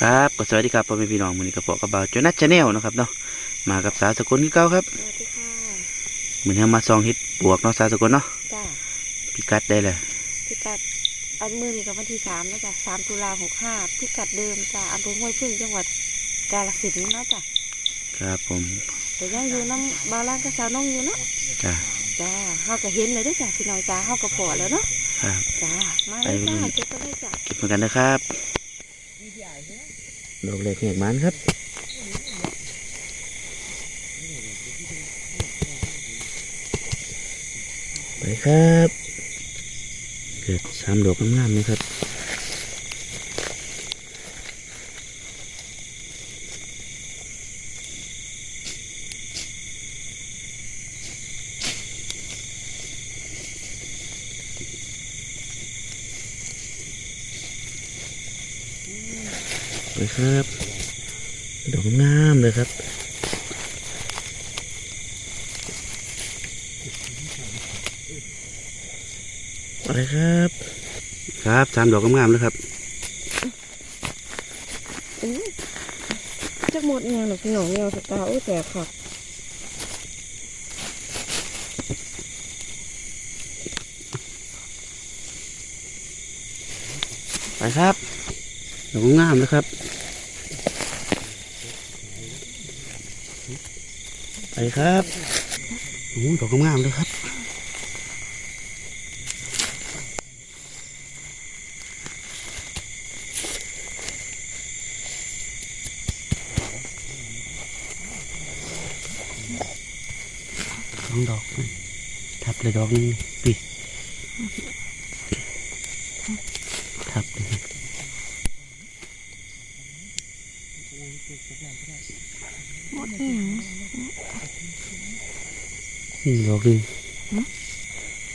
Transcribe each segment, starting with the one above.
ครับก็สวัสดีครับพ่อแม่พี่น้องมือนี้กระเป๋ากระเบาจนัดชาแนลนะครับเนาะมากับสาวสกุลที่เก้าครับสวัสดีค่ะมือนี้มาซองเฮ็ดบวกเนาะสาวสกุลเนาะจ้าพิกัดได้เลยพิกัดอันมือนี่กับวันที่สามนะจ้ะสามตุลาหกห้าพิกัดเดิมจ้ะอำเภอห้วยพึ่งจังหวัดกาฬสินธุ์เนาะจ้ะครับผมแต่ยังอยู่น้ำบาลานกับสาวน้องอยู่เนาะจ้าจ้าเฮาก็เห็นเลยเด้วยจ้ะพี่น้องจ้าเฮาก็พอแล้วเนาะครับจ้ามาเลยจ้าไปเลยเก็บไปเลยจ้ะเก็บเหมือนกันนะครับ ดอกเล็กแหกมันครับไปครับ เกิดสามดอกงามๆนะครับ ไปครับดอกงามๆเลยครับไปครับ ครับสามดอกงามๆเลยครับอู้จักหมดเงี้ยหนูพี่น้องเงี้ยสตาร์โอ้ยแต่ค่ะไปครับดอกงามเลยครับ ไป ครับโอ้โหดอกงามเลยครับสองดอกทับเลยดอกนึงปีทับเลยครับ หมดเงี้ย นี่ดอกหนึง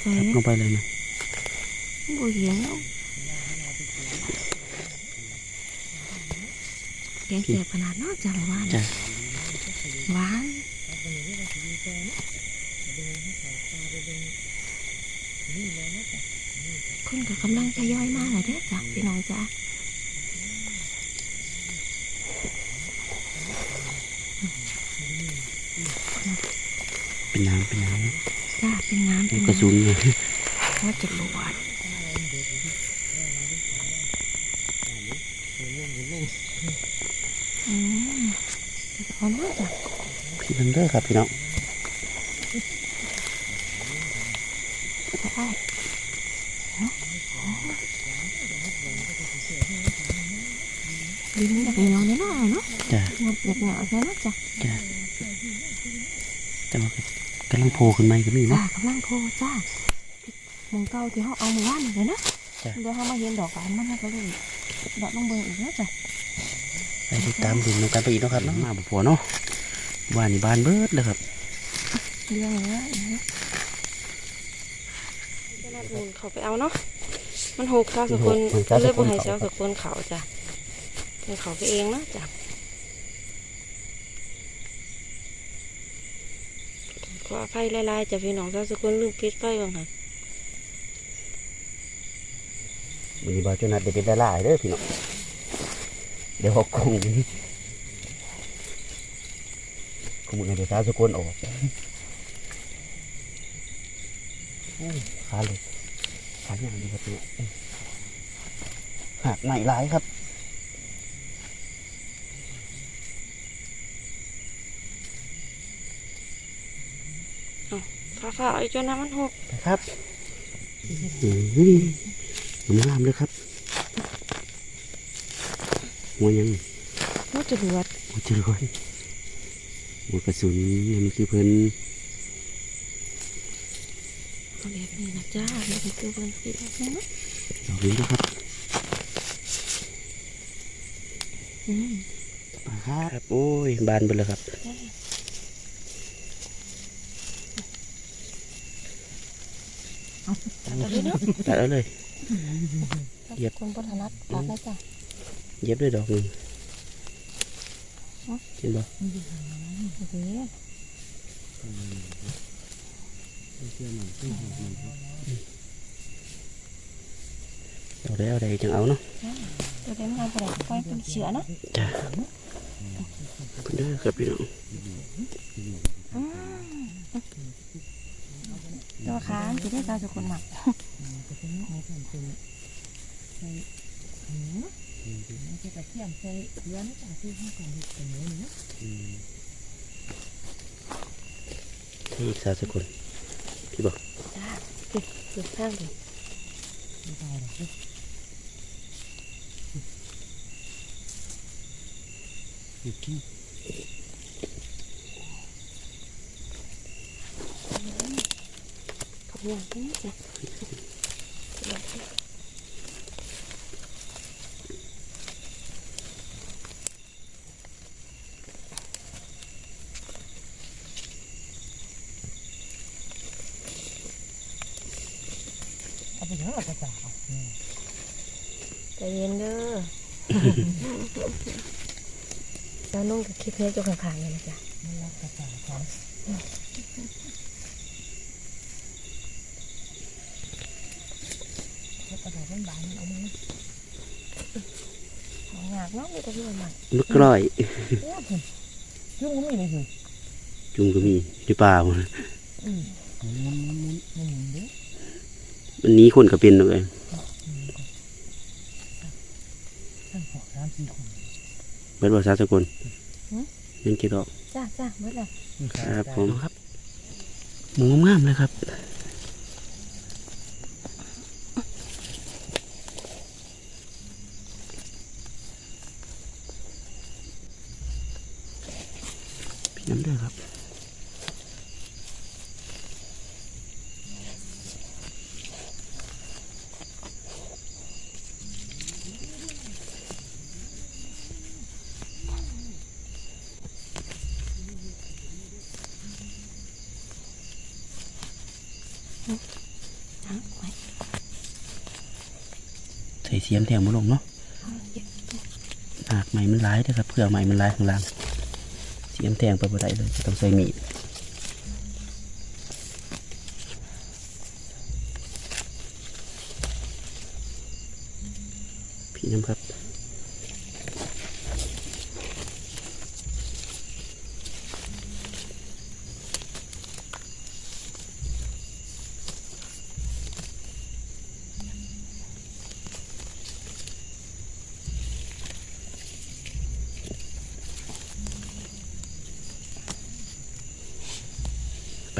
ใส่ทับลงไปเลยนะบ่เห็นเนาะแกงแสบขนาดนาะจ้ะหวานจ้ะหวานคนก็กำลังทยอยมาแล้วเด้อจ้ะพี่น้องจ้ะ เป็นน้ำเป็นน้ จ้าเป็ นน้ำำเป็นกระสุนเนี่ยว่าจะรวดอืมหอมมากจ้ะพี่นันเด้อครับพี่น้องได้เนาะดินแบบเหนียวนิดหน่อยเนาะจ้ะหมดแบบเหนียวแค่นั้นจ้ะจ้ะแต่ว่ากำลังโผล่ขึ้นมาก็มีจ้าเนาะ กำลังโคจ้าหมึงเก่าที่เขาเอามาว่านเลยเนาะจ้ะ เดี๋ยวเขามาเห็นดอกหวานมันก็เลยดอกลงเบิ่งอีกเนาะจ้ะไปติดตามดูน้องกันไปอีกเนาะครับเนาะมาบุพอเนาะบ้านนี่บ้านเบิดเลยครับเลี้ยงเนื้ออย่างเงี้ยจะนัดมูลเขาไปเอาเนาะมันหกข้าวสกุลก็เลยบ่ให้เช้าสกุลเขาจ้ะเป็นเขาไปเองเนาะจ้ะ ขออภัยลายๆจ้ะพี่น้องเช้าสกุลลืมปิดไฟบ้างค่ะวันนี้บ่าจนัดเด็ดเป็นหลายๆเด้อพี่น้องเดี๋ยวหกกงนี้ขมุนเดี๋ยวสาวสกุลออกขาเลยขาอย่างดีครับพี่น้องหักใหม่หลายครับ ฟ้าฟ้าไอ้เจ้าน้ำมันหกนะครับอืมงามเลยครับหัวยังมันจะรวดหัวจรวดหัวกระสุนนี่มันคือเพิ่นเอาแบบนี้นะจ้ามันคือเบิ่งสิแบบนี้เนาะดอกนี้นะครับอืมครับ โอ้ย บานไปเลยครับ ตัดเอาเลยเนาะตัดเอาเลยเหยียบคนพัฒนัดตัดเลยจ้ะเย็บด้วยดอกหนึ่งเห็นบ่โอเคเอาได้เอาได้จังเอาเนาะตัวเด็กงานอะไรก็เป็นเชื้อเนาะจ้าเพิ่นเด้อครับพี่น้อง ตัวขาจะได้ตาสุคนหมักที่สาสกุลพี่บอกจ้าปิดปิดข้างเลยอบคุณที่ นี่จ้ะเอาไปยังเอาไปจ่าเอาใจเย็นเด้อแล้วนุ่งกับคลิปนี้จะขางๆเลยนะจ๊ะจ่าเขาแล้วกระโดดเล่นบานเอามือ ของหยากเนาะมีแต่ที่มันหมักมึกกร้อยโอ้ยยุ่งก็ไม่เลยสิจุงก็มีอยู่ป่าบ่นะอืมมันมันมันมันมันเด้อมันหนี้คนก็เป็นเลยท่านหกสามสี่คนเบิดบ่สาวสกุลยังเกี่ยวกับจ้าจ้าเมื่อไหร่ครับผมครับหมูงามๆเลยครับ พี่น้ำเด้อครับจ้าไว้ใส่เสียมแทงมาลงเนาะหากใหม่มันร้ายนะครับเพื่อใหม่มันร้ายข้างล่าง เสียมแทงไปบ่ได้เลยจะต้องใส่มีด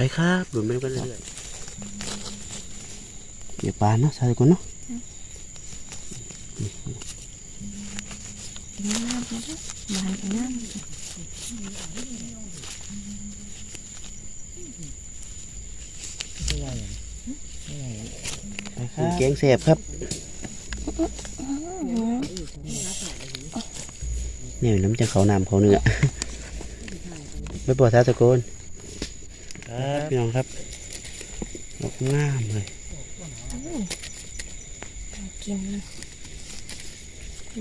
ไปครับหลุนไปกันเรื่อยๆเดี๋ยวปลาเนาะใส่ก่อนเนาะเป็นน้ำนะจ๊ะบานเป็นน้ำไม่ใหญ่ไม่ใหญ่แกงแสบครับเนี่ยน้ำจะเขาน้ำเขาเนื้อไม่ปวดท้าตะโกนครับ พี่น้องครับดอกงามเลยกิน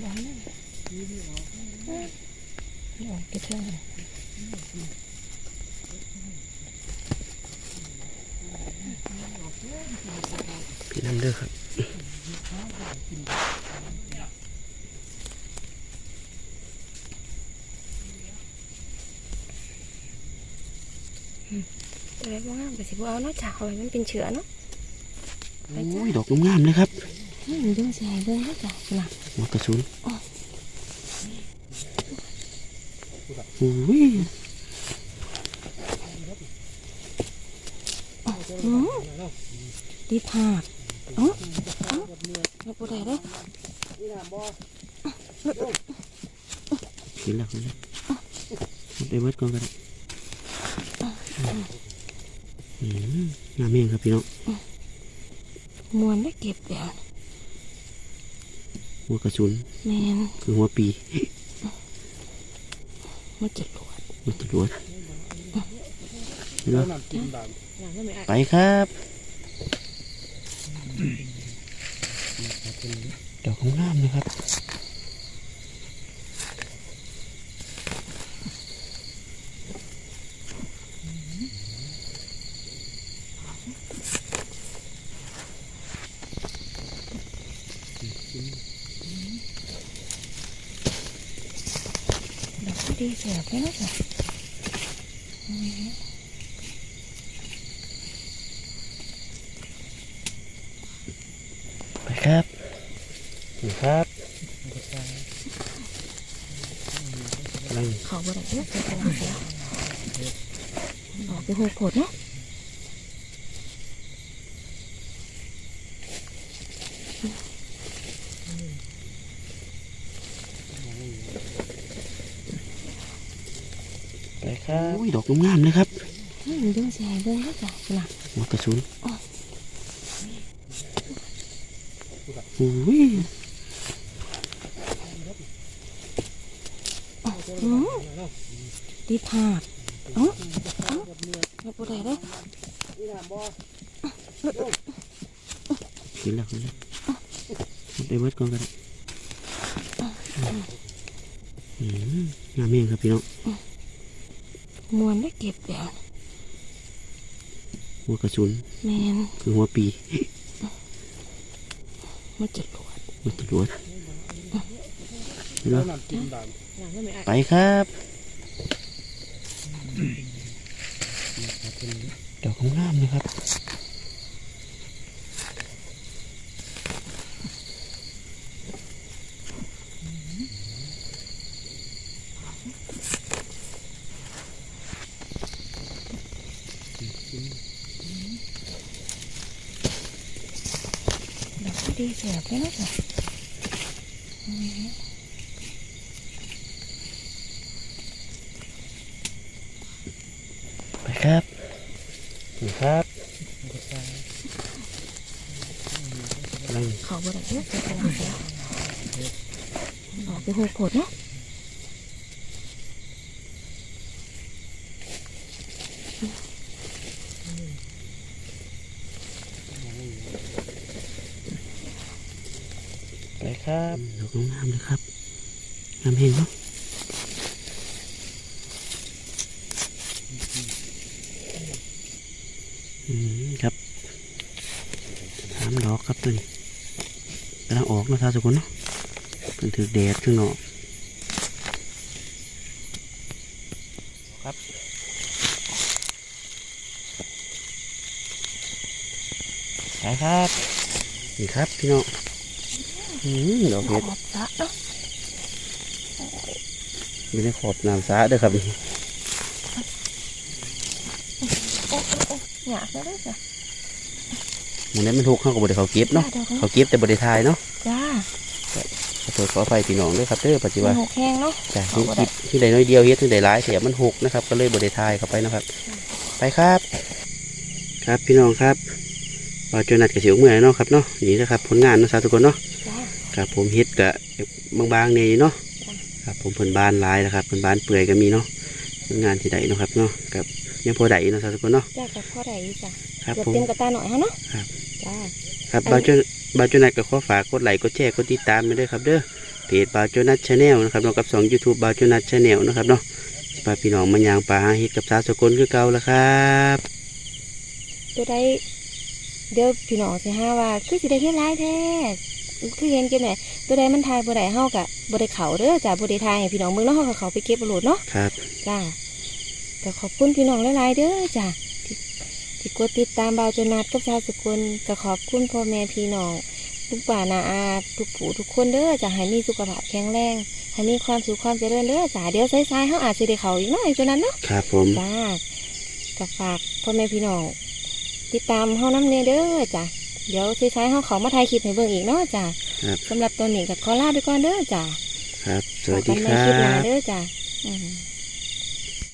ร้อนเลยร้อนกินเรื่องอะไรพี่น้ำเด้อครับ อะไรบ้างแต่สิบเอาเนาะจ้าเอาไว้มันเป็นเชื้อเนาะโอ้ยดอกงามๆเลยครับอืมดูสิให้เบิ่งเนาะจ้ะน่ะหัวกระสุนโอ้ยอืมดีผาดเอ้าเอ้าไม่ปวดได้เด้อกินแล้วกินแล้วไปเบิดก่อนกัน มงามเองครับพี่น้องมวนได้เก็บแล้วหัวกระสุนแมนคือหัวปีมันจะปวดหัวจรวดเนาะไปครับดอกของงามนะครับ ดีเสียบเลยนะจ้ะไปครับนี่ครับกำลังเขาบ่ได้เยอะจะกำลังเสียออกไปหัวโกดเนาะ ไปครับอุ้ ยดอกงามๆเลยครับอืมดึงเสียเบิ่งนะจ้ะน่ะหัวกระสุนอุ้ยอืมดีผากเอ้าเอ้าไม่ปวดได้เด้อเห็นแล้วเห็นแล้วไปเบิดก่อนกันอืมงามเองครับพี่น้อง มวนได้เก็บเดี๋ยวหัวกระสุนแมนคือหัวปีมาจุดลวดมันจะรวดเนาะไปครับดอกงามๆนะครับ ดอกดีเสียบเลยนะจ้ะไปครับนี่ครับกำลังเขาบ่ได้เยอะจะกำลังเสียออกไปหัวโกดเนาะ ไปครับดอกงามๆเลยครับงามเห็นเนาะอืมครับสามดอกครับตัวนี้กำลังออกนะครับทุกคนเนาะเป็นถือแดดข้างนอกครับไปครับนี่ครับพี่น้องอืม ดอกขเห็ดอบซะเนาะอยู่ในขอบน้ำสาเด้อครับนี่โอ้โอ้โอ้หยาบเลยเด้อจ้ะมันนั้นมันถูกเข้ากับบริเขาเก็บเนาะจ้ดอกเขาเก็บแต่บริทายเนาะจ้าขอโทษขออภัยพี่น้องด้วยครับเด้อปัจจุบัมันนหกแห้งเนาะจ้ะเอาที่บ่ได้คิดที่ใดน้อยเดียวเฮ็ดที่ใดหลายเสียมันหกนะครับ ก็เลยบริทายเข้าไปนะครับ ไปครับ ครับพี่น้องครับเราจนัดกับเสียวเมื่อยเนาะครับเนาะนี่นะครับผลงานเนาะสาวทุกคนเนาะจ้า ครับผมเฮ็ดกะบางๆในเนาะครับผมเพิ่นบานหลายนะครับเพิ่นบานเปื่อยก็มีเนาะผลงานที่ใดเนาะครับเนาะกับยังพอได้เนาะสาวทุกคนเนาะจ้ากับพ่อใดจ้ะครับเกือบผมเต็มกระตาหน่อยฮะเนาะครับจ้าครับอันบาวโจบาวโจนัทก็ขอฝากกดไลค์กดแชร์กดติดตามไปด้วยครับเด้อเพจบาวโจนัทชาแนลนะครับแล้วกับสองยูทูบบาวโจนัทชาแนลนะครับเนาะสิพาพี่น้องมายางปลาหาเห็ดกับสาวสกลคือเก่าแล้วครับตัวใดเดี๋ยวพี่น้องสิหาว่าคือสิได้เฮ็ดหลายแท้ คือเห็นเก็บไหนตัวใดมันทายบ่ได้เฮากะบ่ได้เขาเด้อจ้าบ่ได้ทายให้พี่น้องเบิ่งเนาะเฮาก็เขาไปเก็บเอาโหลดเนาะครับจ้าก็ขอบคุณพี่น้องหลายๆเด้อจ้าที่ที่กดติดตามบ่าวจนัดกับชาวสกุลก็ขอบคุณพ่อแม่พี่น้องทุกป่านาอาทุกผู้ทุกคนเด้อจ้าให้มีสุขภาพแข็งแรงให้มีความสุขความเจริญเด้อจ้าเดี๋ยวสายๆเฮาอาจสิได้เขาอีกหน่อยจนนั้นเนาะครับผมจ้าก็ฝากพ่อแม่พี่น้องติดตามเฮาน้ำเนเด้อจ้ะ เดี๋ยวสุดท้ายเฮาเขามาถ่ายคลิปให้เบิ่งอีกเนาะจ้ะครับ สำหรับตัวนี้ก็ขอลาไปก่อนเด้อจ้ะครับ สวัสพบดีกันคในรัคลิปหน้าบเด้อจ้ะอืม